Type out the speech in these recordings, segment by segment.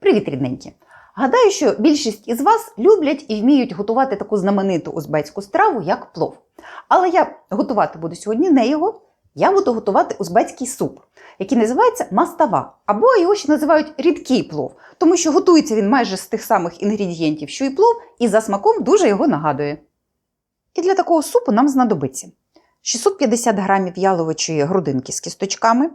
Привіт, рідненькі! Гадаю, що більшість із вас люблять і вміють готувати таку знамениту узбецьку страву, як плов. Але я готувати буду сьогодні не його. Я буду готувати узбецький суп, який називається мастава, або його ще називають рідкий плов, тому що готується він майже з тих самих інгредієнтів, що і плов, і за смаком дуже його нагадує. І для такого супу нам знадобиться 650 грамів яловичої грудинки з кісточками,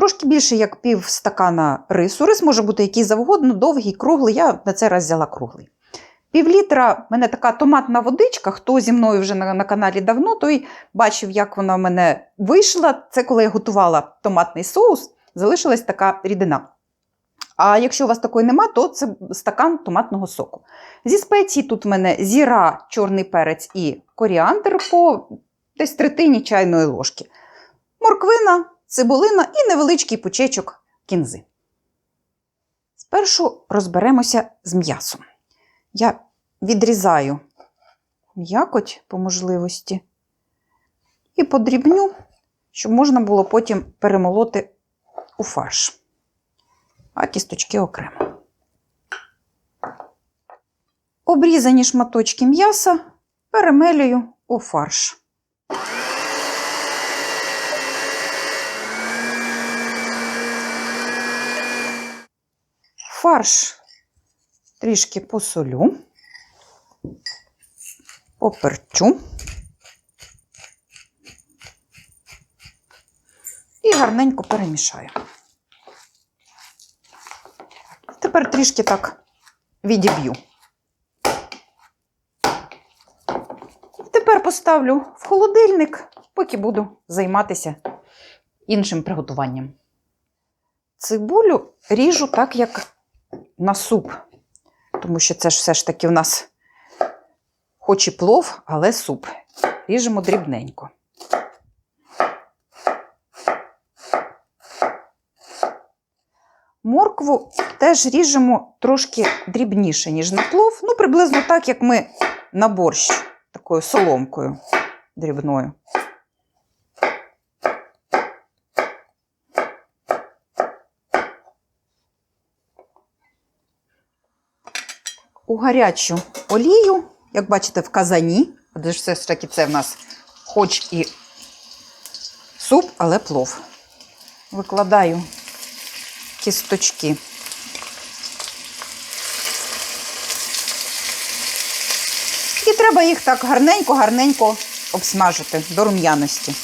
Трошки більше, як пів стакана рису. Рис може бути який завгодно, довгий, круглий. Я на цей раз взяла круглий. Пів літра в мене така томатна водичка. Хто зі мною вже на, на каналі давно, той бачив, як вона в мене вийшла. Це коли я готувала томатний соус, залишилась така рідина. А якщо у вас такої нема, то це стакан томатного соку. Зі спецій тут в мене зіра, чорний перець і коріандр по десь третині чайної ложки. Морквина, цибулина і невеличкий пучечок кінзи. Спершу розберемося з м'ясом. Я відрізаю м'якоть по можливості і подрібню, щоб можна було потім перемолоти у фарш, а кісточки окремо. Обрізані шматочки м'яса перемелюю у фарш. Фарш трішки посолю, поперчу і гарненько перемішаю. Тепер трішки так відіб'ю. Тепер поставлю в холодильник, поки буду займатися іншим приготуванням. Цибулю ріжу так, як на суп, тому що це ж все ж таки в нас хоч і плов, але суп. Ріжемо дрібненько. Моркву теж ріжемо трошки дрібніше, ніж на плов. Ну, приблизно так, як ми на борщ такою соломкою дрібною. У гарячу олію, як бачите, в казані, ж все ж таки це в нас хоч і суп, але плов. Викладаю кісточки. І треба їх так гарненько-гарненько обсмажити до рум'яності.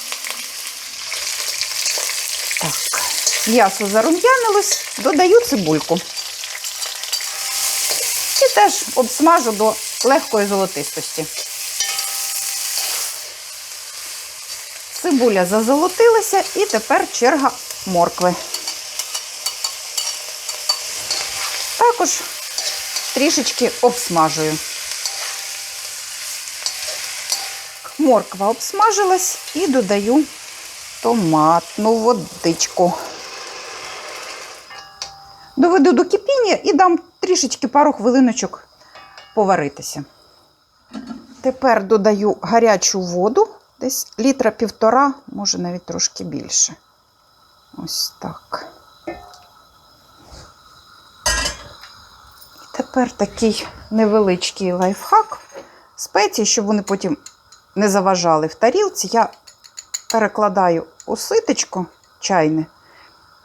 Так, м'ясо зарум'янилось, додаю цибульку. Теж обсмажу до легкої золотистості. Цибуля зазолотилася і тепер черга моркви. Також трішечки обсмажую. Морква обсмажилась і додаю томатну водичку. Доведу до кипіння і дам трішечки пару хвилиночок поваритися. Тепер додаю гарячу воду, десь літра півтора, може навіть трошки більше. Ось так. І тепер такий невеличкий лайфхак. Спеції, щоб вони потім не заважали в тарілці, я перекладаю у ситечко чайне.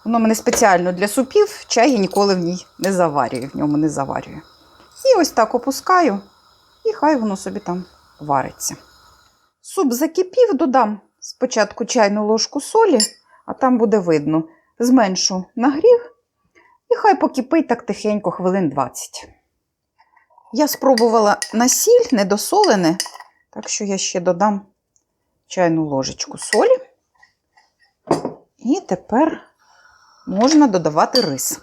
Воно мене спеціально для супів, чай я ніколи в ній не заварюю, в ньому не заварюю. І ось так опускаю, і хай воно собі там вариться. Суп закипів, додам спочатку чайну ложку солі, а там буде видно. Зменшу нагрів, і хай покипить так тихенько хвилин 20. Я спробувала на сіль недосолене, так що я ще додам чайну ложечку солі. І тепер можна додавати рис.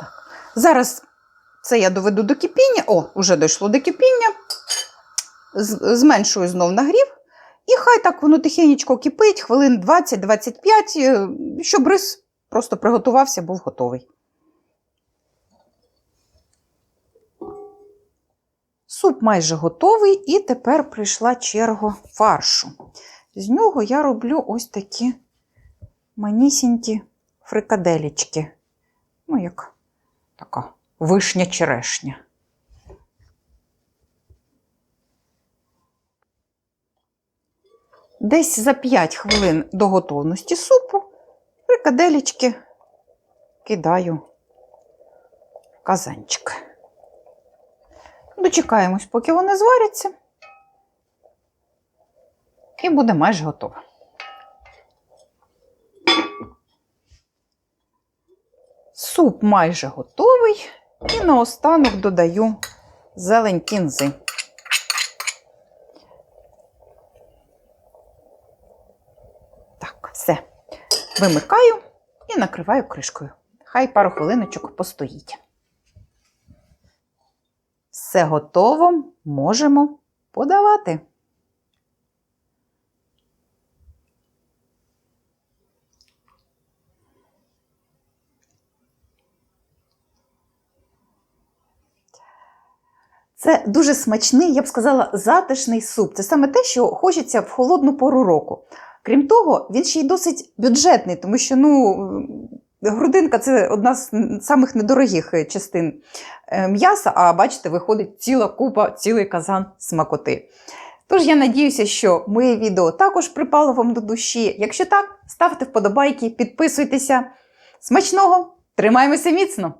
Так. Зараз це я доведу до кипіння. О, вже дійшло до кипіння. Зменшую знов нагрів. І хай так воно тихенечко кипить, хвилин 20-25, е, щоб рис просто приготувався, був готовий. Суп майже готовий, і тепер прийшла черга фаршу. з нього я роблю ось такі манісінькі фрикаделічки. Ну, як така вишня-черешня. Десь за 5 хвилин до готовності супу фрикаделічки кидаю в казанчик. Дочекаємось, поки вони зваряться. І буде майже готово. Суп майже готовий. І наостанок додаю зелень кінзи. Так, все. Вимикаю і накриваю кришкою. Хай пару хвилиночок постоїть. Все готово, можемо подавати. Це дуже смачний, я б сказала, затишний суп. Це саме те, що хочеться в холодну пору року. Крім того, він ще й досить бюджетний, тому що ну, грудинка це одна з самих недорогих е, частин е, м'яса, а бачите, виходить ціла купа, цілий казан смакоти. Тож я надіюся, що моє відео також припало вам до душі. Якщо так, ставте вподобайки, підписуйтеся. Смачного! Тримаємося міцно!